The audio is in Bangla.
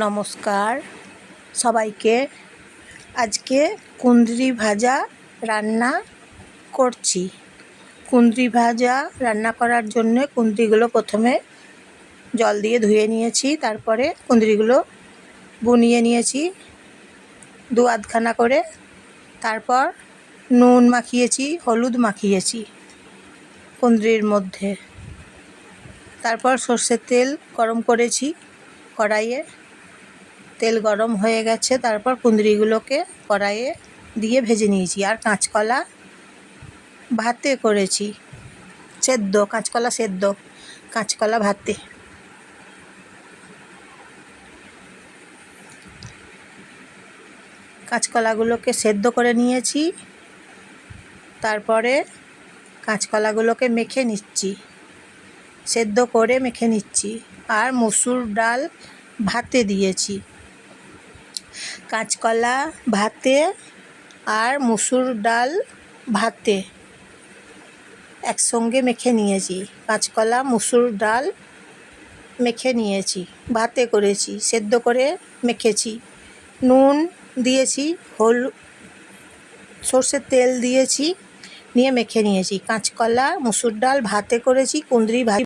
নমস্কার। সবাইকে আজকে কুঁদরি ভাজা রান্না করছি। কুঁদরি ভাজা রান্না করার জন্য কুঁদরিগুলো প্রথমে জল দিয়ে ধুয়ে নিয়েছি, তারপরে কুঁদরিগুলো বুনিয়ে নিয়েছি দু আধখানা করে। তারপর নুন মাখিয়েছি, হলুদ মাখিয়েছি কুঁদরির মধ্যে। তারপর সর্ষের তেল গরম করেছি কড়াইয়ে। তেল গরম হয়ে গেছে, তারপর কুঁদরিগুলোকে কড়াইয়ে দিয়ে ভেজে নিয়েছি। আর কাঁচকলা ভাতে করেছি, সেদ্ধ, কাঁচকলা সেদ্ধ, কাঁচকলা ভাতে। কাঁচকলাগুলোকে সেদ্ধ করে নিয়েছি, তারপরে কাঁচকলাগুলোকে মেখে নিচ্ছি, সেদ্ধ করে মেখে নিচ্ছি। আর মসুর ডাল ভাতে দিয়েছি। কাঁচকলা ভাতে আর মুসুর ডাল ভাতে একসঙ্গে মেখে নিয়েছি। কাঁচকলা, মুসুর ডাল মেখে নিয়েছি, ভাতে করেছি, সেদ্ধ করে মেখেছি। নুন দিয়েছি, হল, সর্ষের তেল দিয়েছি, নিয়ে মেখে নিয়েছি। কাঁচকলা, মুসুর ডাল ভাতে করেছি, কুঁদরি ভাজি